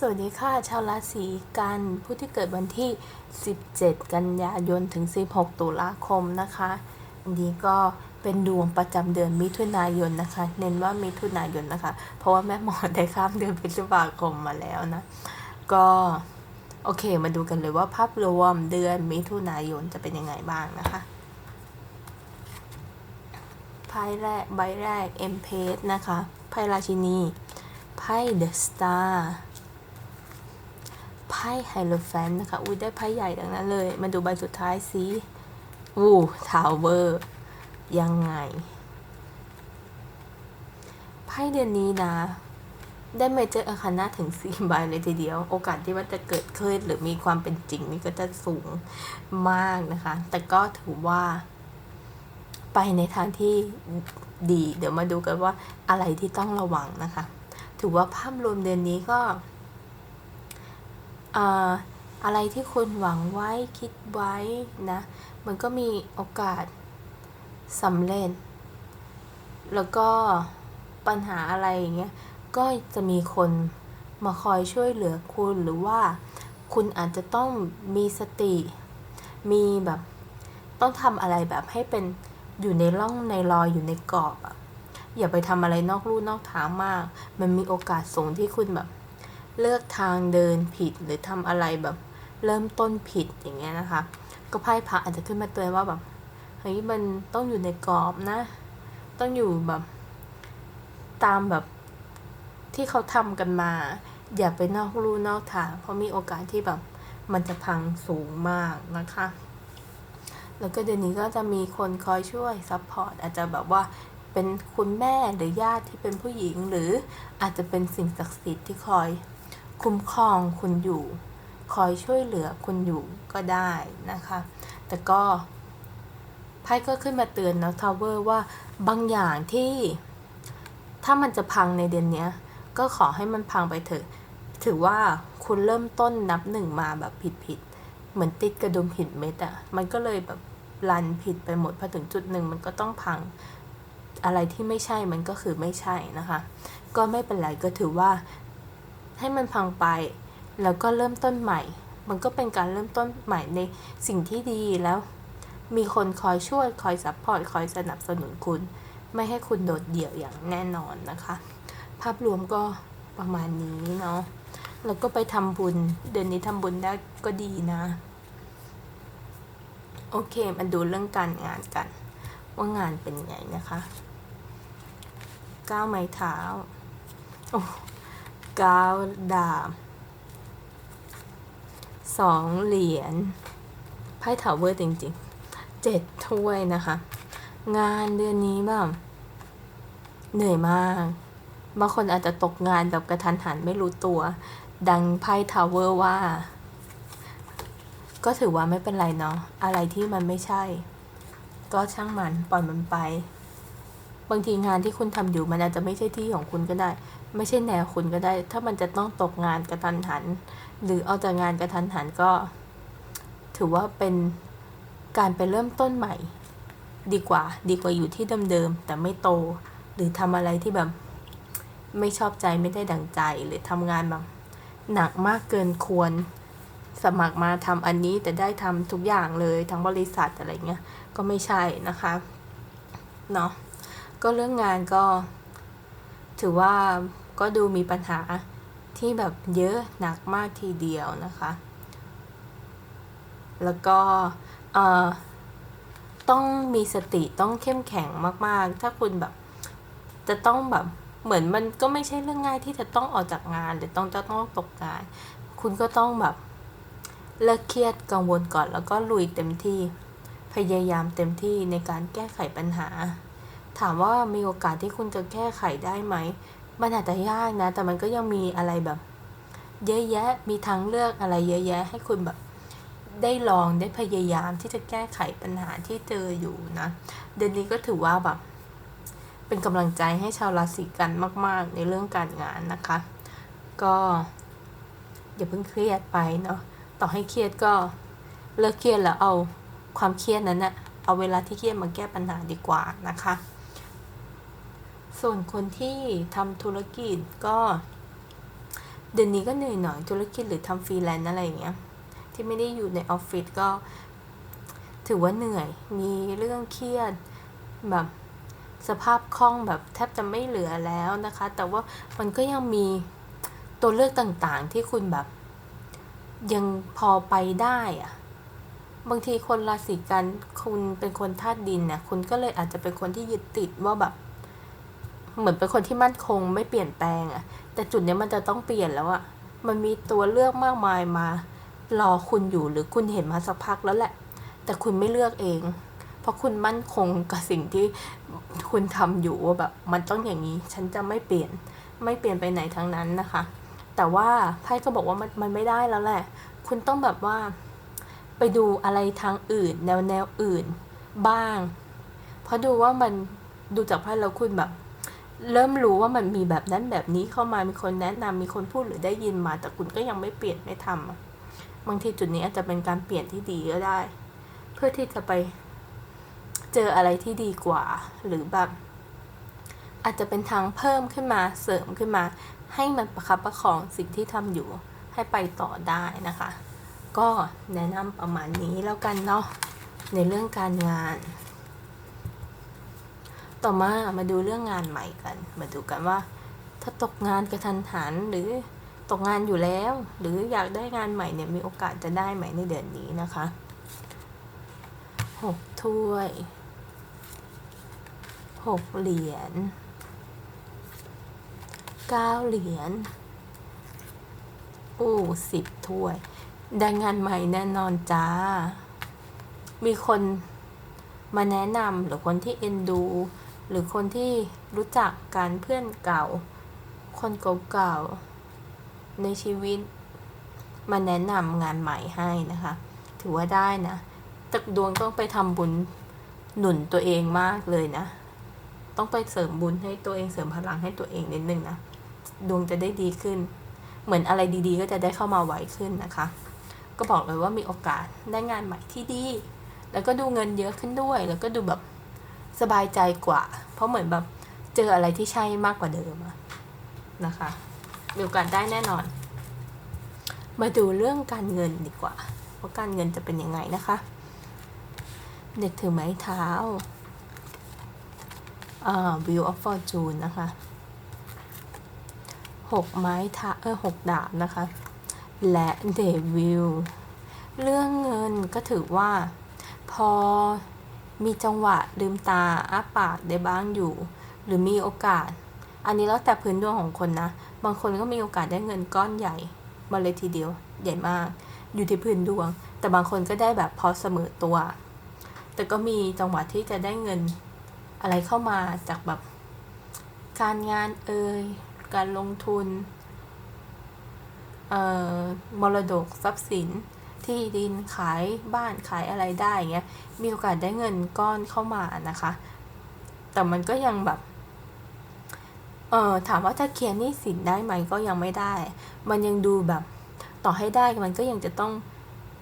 สวัสดีค่ะ ชาวราศีกัน ผู้ที่เกิดวันที่ 17 กันยายนถึง 16 ตุลาคมนะคะอันนี้ก็เป็นดวงประจำเดือนมิถุนายนนะคะ เน้นว่ามิถุนายนนะคะ เพราะว่าแม่หมอได้ข้ามเดือนพฤษภาคมมาแล้วนะ ก็โอเคมาดูกันเลยว่าภาพรวมเดือนมิถุนายนจะเป็นยังไงบ้างนะคะไพ่แรกใบแรกเอ็มเพสนะคะไพ่ราชินีไพ่เดอะสตาร์ พ่ไฮโลแฟนนะคะอุ้ยได้ไพ่ใหญ่ดังนั้นเลย มาดูใบสุดท้ายสิวูทาวเวอร์ยังไง ไพ่เดือนนี้นะ ได้เมเจอร์อาคาน่าถึงสี่ใบเลยทีเดียว โอกาสที่ว่าจะเกิดขึ้นหรือมีความเป็นจริงนี่ก็จะสูงมากนะคะ แต่ก็ถือว่า ไปในทางที่ดี เดี๋ยวมาดูกันว่าอะไรที่ต้องระวังนะคะ ถือว่าภาพรวมเดือนนี้ก็ อะไรที่คุณหวังไว้คิดไว้นะ มันก็มีโอกาสสำเร็จ แล้วก็ปัญหาอะไรอย่างเงี้ย ก็จะมีคนมาคอยช่วยเหลือคุณหรือว่าคุณอาจจะต้องมีสติ มีแบบ ต้องทำอะไรแบบให้เป็นอยู่ในร่องในรอยอยู่ในกรอบอะอย่าไปทำอะไรนอกลู่นอกทางมาก มันมีโอกาสสูงที่คุณแบบ เลือกทางเดินผิดหรือทำอะไรแบบเริ่มต้นผิดอย่างเงี้ยนะคะ ก็ไพ่พระอาจจะขึ้นมาเตือนว่าแบบเฮ้ยมันต้องอยู่ในกรอบนะ ต้องอยู่แบบ ตามแบบที่เขาทำกันมา อย่าไปนอกลู่นอกทางเพราะมีโอกาสที่แบบมันจะพังสูงมากนะคะ แล้วก็เดือนนี้ก็จะมีคนคอยช่วยซัพพอร์ตอาจจะแบบว่าเป็นคุณแม่หรือญาติที่เป็นผู้หญิงหรืออาจจะเป็นสิ่งศักดิ์สิทธิ์ที่คอย คุ้มครองคุณอยู่ คอยช่วยเหลือคุณอยู่ก็ได้นะคะ แต่ก็ไพ่ก็ขึ้นมาเตือนนะทาวเวอร์ว่าบางอย่างที่ ถ้ามันจะพังในเดือนนี้ก็ขอให้มันพังไปเถอะ ถือว่าคุณเริ่มต้นนับหนึ่งมาแบบผิดผิดๆเหมือนติดกระดุมผิดเม็ดอะมันก็เลยแบบรันผิดไปหมดพอถึงจุดหนึ่งมันก็ต้องพังอะไรที่ไม่ใช่มันก็คือไม่ใช่นะคะ ก็ไม่เป็นไรก็ถือว่า ให้มันพังไป แล้วก็เริ่มต้นใหม่ มันก็เป็นการเริ่มต้นใหม่ในสิ่งที่ดีแล้ว มีคนคอยช่วยคอยซัพพอร์ตคอยสนับสนุนคุณ ไม่ให้คุณโดดเดี่ยวอย่างแน่นอนนะคะ ภาพรวมก็ประมาณนี้เนาะแล้วก็ไปทำบุญ เดือนนี้ทำบุญได้ก็ดีนะ โอเคมาดูเรื่องการงานกัน ว่างานเป็นไงนะคะ ก้าวไม้เท้า โอ้ ก้าดาบสองเหรียญไพ่ถาวเวอร์จริงๆเจ็ดถ้วยนะคะ งานเดือนนี้แบบเหนื่อยมาก บางคนอาจจะตกงานแบบกระทันหันไม่รู้ตัว ดังไพ่ทาวเวอร์ว่า ก็ถือว่าไม่เป็นไรเนาะ อะไรที่มันไม่ใช่ ก็ช่างมันปล่อยมันไป บางทีงานที่คุณทำอยู่มันอาจจะไม่ใช่ที่ของคุณก็ได้ ไม่ใช่แนวคุณก็ได้ ถ้ามันจะต้องตกงานกระทันหัน หรือเอาจากงานกระทันหันก็ ถือว่าเป็นการไปเริ่มต้นใหม่ ดีกว่า ดีกว่าอยู่ที่เดิมๆแต่ไม่โต หรือทำอะไรที่แบบไม่ชอบใจไม่ได้ดังใจหรือทำงานแบบหนักมากเกินควรสมัครมาทำอันนี้แต่ได้ทำทุกอย่างเลยทั้งบริษัทอะไรเงี้ยก็ไม่ใช่นะคะเนาะก็เรื่องงานก็ถือว่า ก็ดูมีปัญหาที่แบบเยอะหนักมากทีเดียวนะคะ แล้วก็ต้องมีสติต้องเข้มแข็งมากๆ ถ้าคุณแบบจะต้องแบบเหมือนมันก็ไม่ใช่เรื่องง่ายที่จะต้องออกจากงานหรือต้องจะต้องตกงาน คุณก็ต้องแบบเลิกเครียดกังวลก่อนแล้วก็ลุยเต็มที่ พยายามเต็มที่ในการแก้ไขปัญหา ถามว่ามีโอกาสที่คุณจะแก้ไขได้ไหม มันอาจจะยากนะ แต่มันก็ยังมีอะไรแบบ เยอะแยะมีทางเลือกอะไรเยอะแยะ ให้คุณแบบได้ลองได้พยายามที่จะแก้ไขปัญหาที่เจออยู่นะเดือนนี้ก็ถือว่าแบบ เป็นกำลังใจให้ชาวราศีกันมาก ๆ ในเรื่องการงานนะคะ ก็ อย่าเพิ่งเครียดไปเนาะต่อให้เครียดก็เลิกเครียดแล้วเอาความเครียดนั้นนะเอาเวลาที่เครียดมาแก้ปัญหาดีกว่านะคะ ส่วนคนที่ทำธุรกิจก็เดือนนี้ก็เหนื่อยหน่อยธุรกิจหรือทำฟรีแลนซ์อะไรอย่างเงี้ยที่ไม่ได้อยู่ในออฟฟิศก็ถือว่าเหนื่อย มีเรื่องเครียดแบบสภาพคล่องแบบแทบจะไม่เหลือแล้วนะคะ แต่ว่ามันก็ยังมีตัวเลือกต่างๆ ที่คุณแบบ ยังพอไปได้อะบางทีคนราศีกันคุณเป็นคนธาตุดินเนี่ยคุณก็เลยอาจจะเป็นคนที่ยึดติดว่าแบบ เหมือนเป็นคนที่มั่นคงไม่เปลี่ยนแปลงอะแต่จุดเนี้ยมันจะต้องเปลี่ยนแล้วอะมันมีตัวเลือกมากมายมา รอคุณอยู่หรือคุณเห็นมาสักพักแล้วแหละ แต่คุณไม่เลือกเอง เพราะคุณมั่นคงกับสิ่งที่คุณทำอยู่ว่าแบบมันต้องอย่างนี้ ฉันจะไม่เปลี่ยนไม่เปลี่ยนไปไหนทั้งนั้นนะคะ แต่ว่าไพ่ก็บอกว่ามันมันไม่ได้แล้วแหละ คุณต้องแบบว่า ไปดูอะไรทางอื่น แนวแนวอื่น บ้าง เพราะดูว่ามันดูจากไพ่แล้วคุณแบบ เริ่มรู้ว่ามันมีแบบนั้นแบบนี้เข้ามามีคนแนะนำมีคนพูดหรือได้ยินมา แต่คุณก็ยังไม่เปลี่ยนไม่ทำอะบางทีจุดนี้อาจจะเป็นการเปลี่ยนที่ดีก็ได้ เพื่อที่จะไปเจออะไรที่ดีกว่า หรือแบบ อาจจะเป็นทางเพิ่มขึ้นมาเสริมขึ้นมา ให้มันประคับประคองสิ่งที่ทำอยู่ ให้ไปต่อได้นะคะ ก็แนะนำประมาณนี้แล้วกันเนาะในเรื่องการงาน ต่อมามาดูเรื่องงานใหม่กัน มาดูกันว่า ถ้าตกงานกระทันหันหรือตกงานอยู่แล้ว หรืออยากได้งานใหม่เนี่ยมีโอกาสจะได้ไหมในเดือนนี้นะคะหกถ้วยหกเหรียญเก้าเหรียญอู้สิบถ้วย ได้งานใหม่แน่นอนจ้า มีคนมาแนะนำหรือคนที่เอ็นดู หรือคนที่รู้จักกันเพื่อนเก่า คนเก่าๆในชีวิต มาแนะนำงานใหม่ให้นะคะ ถือว่าได้นะแต่ดวงต้องไปทำบุญหนุนตัวเองมากเลยนะ ต้องไปเสริมบุญให้ตัวเองเสริมพลังให้ตัวเองนิดนึงนะดวงจะได้ดีขึ้น เหมือนอะไรดีๆ ก็จะได้เข้ามาไวขึ้นนะคะ ก็บอกเลยว่ามีโอกาสได้งานใหม่ที่ดี แล้วก็ดูเงินเยอะขึ้นด้วย แล้วก็ดูแบบ สบายใจกว่า เพราะเหมือนแบบเจออะไรที่ใช่มากกว่าเดิมนะคะมีโอกาสได้แน่นอน มาดูเรื่องการเงินดีกว่า ว่าการเงินจะเป็นยังไงนะคะ เด็กถือไม้เท้าอ่า Wheel of Fortune นะคะหกไม้เท้าเออหกดาบนะคะ และเดวิลเรื่องเงินก็ถือว่าพอ มีจังหวะลืมตาอ้าปากได้บ้างอยู่ หรือมีโอกาส อันนี้แล้วแต่พื้นดวงของคนนะ บางคนก็มีโอกาสได้เงินก้อนใหญ่มาเลยทีเดียว ใหญ่มาก อยู่ที่พื้นดวง แต่บางคนก็ได้แบบพอเสมอตัว แต่ก็มีจังหวะที่จะได้เงินอะไรเข้ามาจากแบบ การงานเอ่ยการลงทุนเอ่อมรดกทรัพย์สิน ที่ดินขายบ้านขายอะไรได้เงี้ยมีโอกาสได้เงินก้อนเข้ามานะคะ แต่มันก็ยังแบบเออถามว่าจะเคลียร์หนี้สินได้ไหมก็ยังไม่ได้ มันยังดูแบบต่อให้ได้มันก็ยังจะต้อง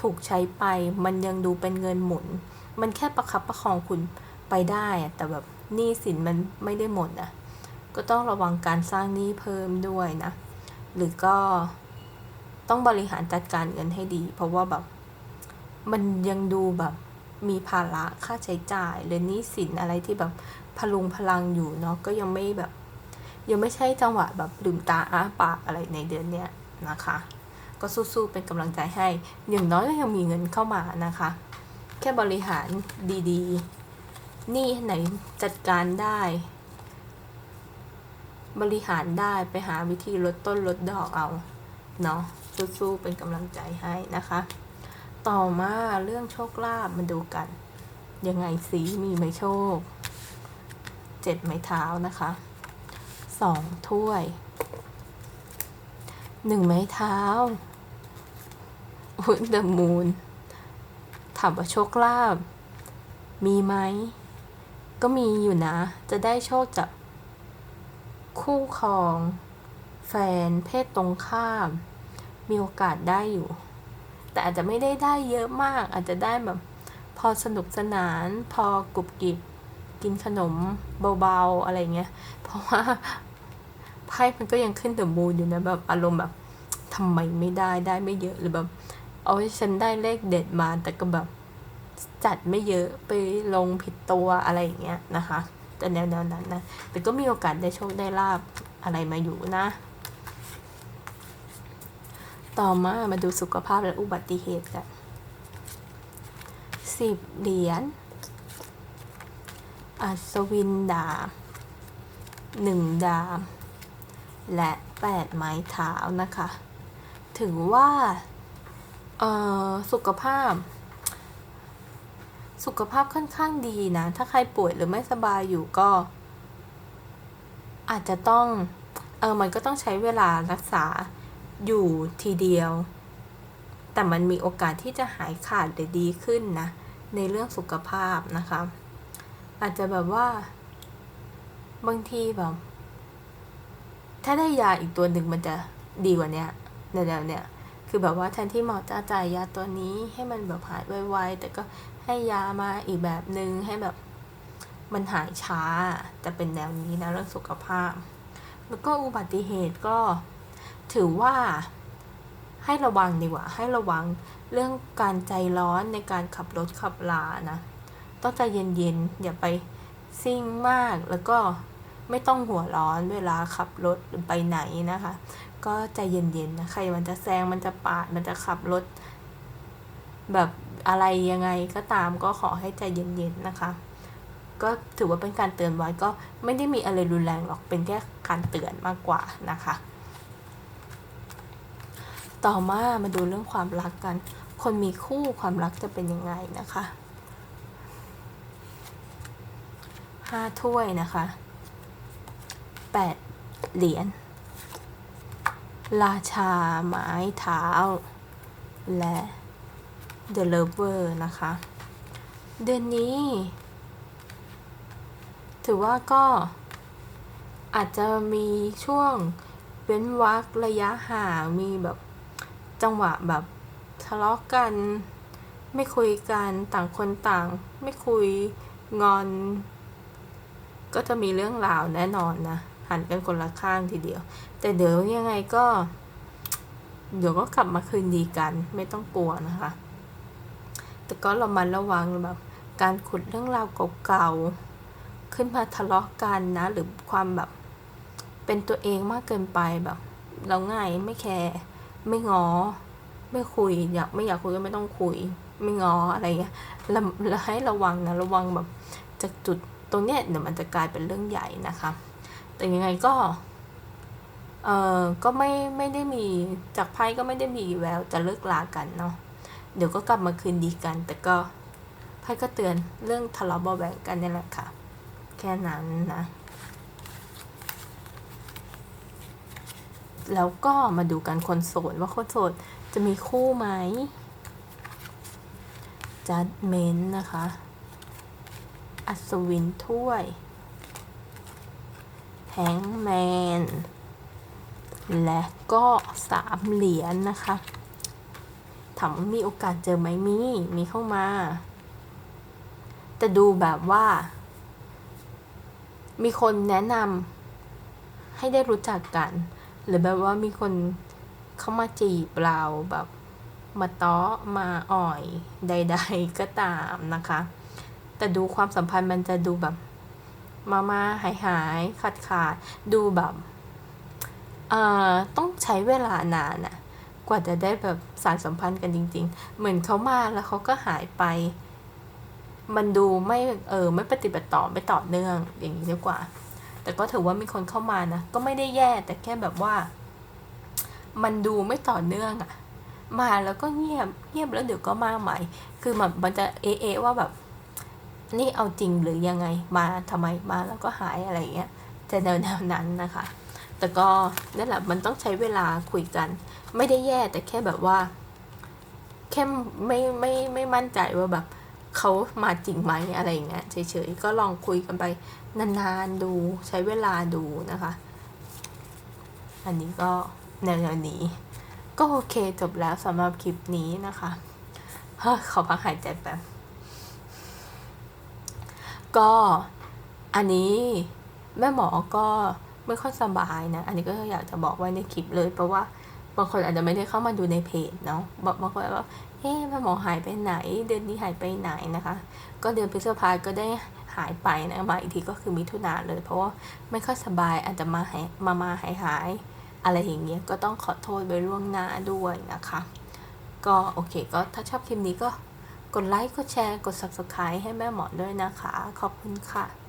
ถูกใช้ไป มันยังดูเป็นเงินหมุน มันแค่ประคับประคองคุณไปได้อะแต่แบบหนี้สินมันไม่ได้หมดอะก็ต้องระวังการสร้างหนี้เพิ่มด้วยนะ หรือก็ ต้องบริหารจัดการเงินให้ดี เพราะว่าแบบมันยังดูแบบมีภาระค่าใช้จ่ายหรือนี้สินอะไรที่แบบพลุงพลังอยู่เนาะก็ยังไม่แบบ ยังไม่ใช่จังหวะแบบลืมตาอ้าปากอะไรในเดือนเนี้ยนะคะ ก็สู้ๆเป็นกำลังใจให้ อย่างน้อยก็ยังมีเงินเข้ามานะคะ แค่บริหารดีๆ นี่ไหนจัดการได้ บริหารได้ไปหาวิธีลดต้นลดดอกเอาเนาะ สู้ๆเป็นกำลังใจให้นะคะ ต่อมาเรื่องโชคลาภมาดูกัน ยังไงสีมีไหมโชคเจ็ดไม้เท้านะคะสองถ้วยหนึ่งไม้เท้าอุ้ยเดอะมูนถามว่าโชคลาภมีไหม ก็มีอยู่นะ จะได้โชคจากคู่ครอง แฟนเพศตรงข้าม มีโอกาสได้อยู่ แต่อาจจะไม่ได้ได้เยอะมาก อาจจะได้แบบ พอสนุกสนาน พอกรุบกริบกินขนมเบาๆอะไรเงี้ย เพราะว่าไพ่มันก็ยังขึ้นเดอะมูนอยู่นะแบบอารมณ์แบบทำไมไม่ได้ได้ไม่เยอะหรือแบบ เอาให้ฉันได้เลขเด็ดมาแต่ก็แบบจัดไม่เยอะไปลงผิดตัวอะไรอย่างเงี้ยนะคะ แต่แนวๆนั้นนะแต่ก็มีโอกาสได้โชคได้ลาบอะไรมาอยู่นะ ต่อมามาดูสุขภาพและอุบัติเหตุกันสิบเหรียญ อัศวินดาบหนึ่งดาบ และแปดไม้เท้านะคะ ถือว่าเอ่อสุขภาพ สุขภาพค่อนข้างดีนะ ถ้าใครป่วยหรือไม่สบายอยู่ก็ อาจจะต้อง เออมันก็ต้องใช้เวลารักษา อยู่ทีเดียว แต่มันมีโอกาสที่จะหายขาดหรือดีขึ้นนะ ในเรื่องสุขภาพนะคะ อาจจะแบบว่า บางทีแบบถ้าได้ยาอีกตัวหนึ่งมันจะดีกว่านี้ในแนวเนี้ยคือแบบว่าแทนที่หมอจะจ่ายยาตัวนี้ให้มันแบบหายไวๆแต่ก็ให้ยามาอีกแบบหนึ่งให้แบบมันหายช้าจะเป็นแนวนี้นะเรื่องสุขภาพ แล้วก็อุบัติเหตุก็ ถือว่าให้ระวังดีกว่า ให้ระวังเรื่องการใจร้อนในการขับรถขับลานะ ต้องใจเย็นๆ อย่าไปซิ่งมากแล้วก็ไม่ต้องหัวร้อนเวลาขับรถหรือไปไหนนะคะ ก็ใจเย็นๆนะใครมันจะแซงมันจะปาดมันจะขับรถ แบบอะไรยังไงก็ตามก็ขอให้ใจเย็นๆนะคะ ก็ถือว่าเป็นการเตือนไว้ก็ไม่ได้มีอะไรรุนแรงหรอกเป็นแค่การเตือนมากกว่านะคะ ต่อมามาดูเรื่องความรักกัน คนมีคู่ความรักจะเป็นยังไงนะคะห้าถ้วยนะคะแปดเหรียญราชาไม้เท้า และ The Lover นะคะ เดือนนี้ ถือว่าก็อาจจะมีช่วงเว้นวรรคระยะห่างมีแบบ จังหวะแบบทะเลาะกัน ไม่คุยกันต่างคนต่าง ไม่คุยงอน ก็จะมีเรื่องราวแน่นอนนะหันกันคนละข้างทีเดียว แต่เดี๋ยวยังไงก็ เดี๋ยวก็กลับมาคืนดีกัน ไม่ต้องกลัวนะคะ แต่ก็เรามันระวังแบบ การขุดเรื่องราวเก่าๆขึ้นมาทะเลาะกันนะ หรือความแบบ เป็นตัวเองมากเกินไปแบบ เราง่ายไม่แคร์ ไม่งอ ไม่คุย อยากไม่อยากคุยก็ไม่ต้องคุย ไม่งออะไรเงี้ยเราเราให้ระวังนะระวังแบบจากจุดตรงเนี้ยเดี๋ยวมันจะกลายเป็นเรื่องใหญ่นะคะ แต่ยังไงก็เออก็ไม่ไม่ได้มีจากไพ่ก็ไม่ได้มีแววจะเลิกลากันเนาะเดี๋ยวก็กลับมาคืนดีกัน แต่ก็ไพ่ก็เตือนเรื่องทะเลาะเบาะแหวงกันนี่แหละค่ะ แค่นั้นนะ แล้วก็มาดูกันคนโสดว่าคนโสดจะมีคู่ไหมจัดเมนนะคะ อัศวินถ้วยแฮงแมน และก็สามเหรียญนนะคะถามว่ามีโอกาสเจอไหมมีมีเข้ามา แต่ดูแบบว่า มีคนแนะนำให้ได้รู้จักกัน หรือแบบว่ามีคนเข้ามาจีบเราแบบมาตาะมาอ่อยใด ๆ ก็ตามนะคะ แต่ดูความสัมพันธ์มันจะดูแบบ มามาหายหายขาดขาดดูแบบเอ่อต้องใช้เวลานานอะกว่าจะได้แบบสารสัมพันธ์กันจริง ๆ เหมือนเขามาแล้วเขาก็หายไป มันดูไม่เออไม่ปฏิบัติต่อไม่ต่อเนื่องอย่างนี้ดีกว่า แต่ก็ถือว่ามีคนเข้ามานะ ก็ไม่ได้แย่ แต่แค่แบบว่า มันดูไม่ต่อเนื่องอะมาแล้วก็เงียบ เงียบแล้วเดี๋ยวก็มาใหม่ คือแบบมันจะเอเอะว่าแบบ นี่เอาจริงหรือยังไง มาทำไมมาแล้วก็หายอะไรอย่างเงี้ยจะแนวแนวนั้นนะคะ แต่ก็นั่นแหละมันต้องใช้เวลาคุยกัน ไม่ได้แย่แต่แค่แบบว่าแค่ไม่ไม่ไม่มั่นใจว่าแบบ เขามาจริงไหมอะไรอย่างเงี้ยเฉยๆก็ลองคุยกันไปนานๆดูใช้เวลาดูนะคะ อันนี้ก็แนวๆนี้ ก็โอเคจบแล้วสำหรับคลิปนี้นะคะเฮ้ยขอพักหายใจแป๊บก็อันนี้แม่หมอก็ไม่ค่อยสบายนะ อันนี้ก็อยากจะบอกไว้ในคลิปเลย เพราะว่าบางคนอาจจะไม่ได้เข้ามาดูในเพจเนาะบางบางคนว่า เอ๊ะแม่หมอหายไปไหน เดือนนี้หายไปไหนนะคะ ก็เดือนพฤษภาก็ได้หายไปนะมาอีกทีก็คือมิถุนาเลย เพราะว่าไม่ค่อยสบายอาจจะมาหายมามาหายหายอะไรอย่างเงี้ยก็ต้องขอโทษไว้ล่วงหน้าด้วยนะคะ ก็โอเคก็ถ้าชอบคลิปนี้ก็กดไลค์กดแชร์กด subscribe ให้แม่หมอด้วยนะคะ ขอบคุณค่ะ